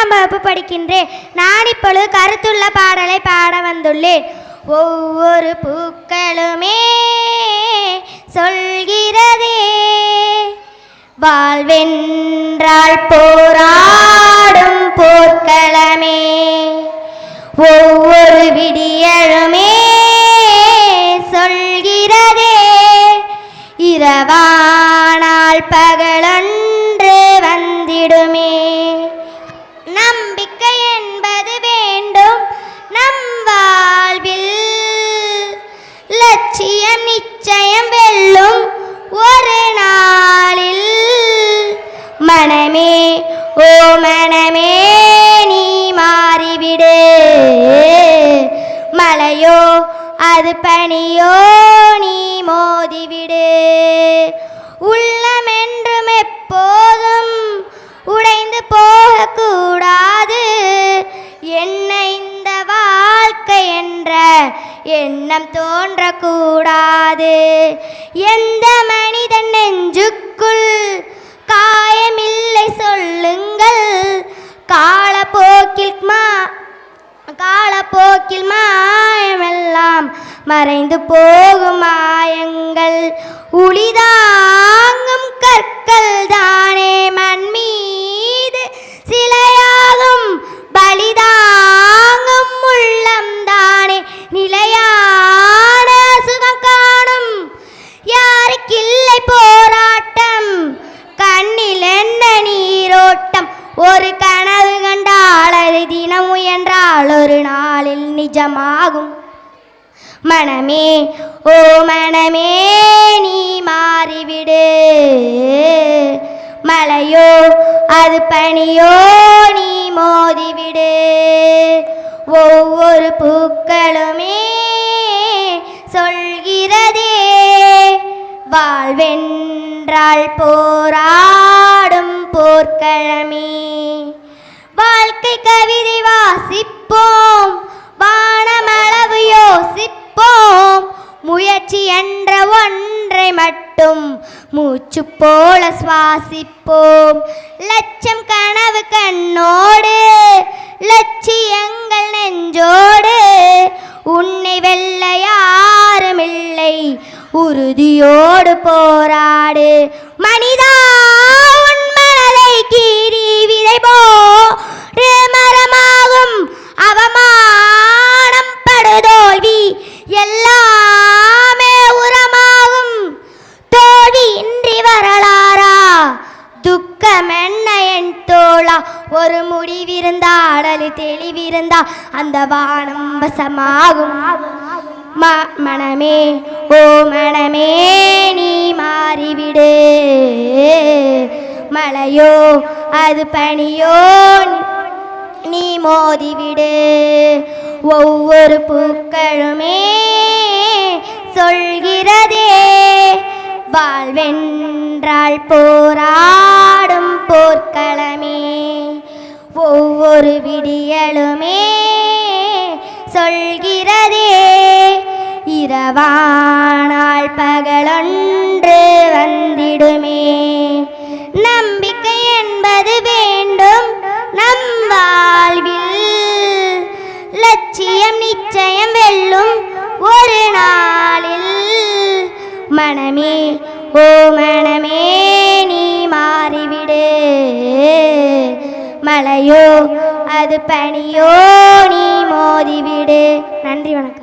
மூன்றாம் வகுப்பு படிக்கின்றேன். நான் இப்பொழுது கருத்துள்ள பாடலை பாட வந்துள்ளேன். ஒவ்வொரு பூக்களுமே சொல்கிறதே. வாழ்வென்றால் போராடும் போர்க்களமே. ஒவ்வொரு விடியலுமே சொல்கிறதே. இரவானால் பகலன்று வந்திடுமே. லட்சியம் நிச்சயம் வெல்லும் ஒரு நாளில். மனமே ஓ மனமே நீ மாறிவிடு. மலையோ அது பனியோ நீ மோதிவிடு. எண்ணம் தோன்றக்கூடாது. எந்த மனிதன் நெஞ்சுக்குள் காயமில்லை சொல்லுங்கள். காலப்போக்கில் மா காலப்போக்கில் மாயமெல்லாம் மறைந்து போகும் மாயங்கள். உளி நிஜமாகும். மனமே ஓ மனமே நீ மாறிவிடு. மலையோ அது பனியோ நீ மோதிவிடு. ஒவ்வொரு பூக்களுமே சொல்கிறதே வாழ்வென்றால் போராடும் போர்க்களமே. வாழ்க்கை கவிதை வாசிப்போம். வேண்டும் மூச்சு போல சுவாசிப்போம். லட்சம் கனவு கண்ணோடு லட்சியங்கள் நெஞ்சோடு. உன்னை வெல்ல யாருமில்லை. உறுதியோடு போராடு. மனிதா உன் மனதை கீறி விதை போ என் தோழா ஒரு முடிவிருந்தா முடிவிருந்தாடல் தெளிவிருந்தா அந்த வானம் வசமாகும். மனமே ஓ மனமே நீ மாறிவிடு. மலையோ அது பனியோ நீ மோதிவிடு. ஒவ்வொரு பூக்களுமே சொல்கிறதே வாழ்வென்றால் போரா. சொல்கிறதே இரவானால் பகலொன்று வந்திடுமே. நம்பிக்கை என்பது வேண்டும் நம் வாழ்வில். லட்சியம் நிச்சயம் வெல்லும் ஒரு நாளில். மனமே ஓ மனமே நீ மாறிவிடு. மலையோ அது பணியோ நீ மோதிவிடு. நன்றி வணக்கம்.